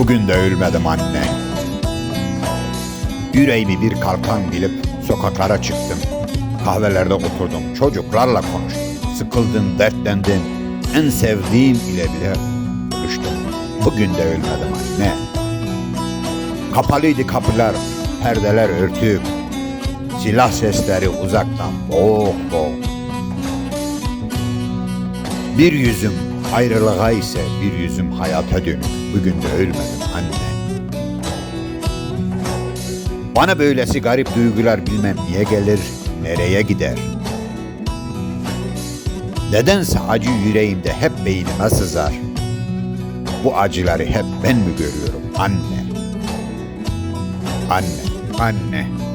Bugün de ölmedim anne. Yüreğimi bir kalkan bilip sokaklara çıktım. Kahvelerde oturdum, çocuklarla konuştum. Sıkıldın, dertlendin. En sevdiğim ile bile buluştum. Bugün de ölmedim anne. Kapalıydı kapılar, perdeler örtük. Silah sesleri uzaktan boğuk boğuk. Bir yüzüm ayrılığa ise bir yüzüm hayata dönük. Bugün de ölmedim anne. Bana böylesi garip duygular bilmem niye gelir, nereye gider. Nedense acı yüreğimde hep beynime sızar. Bu acıları hep ben mi görüyorum anne? Anne, anne.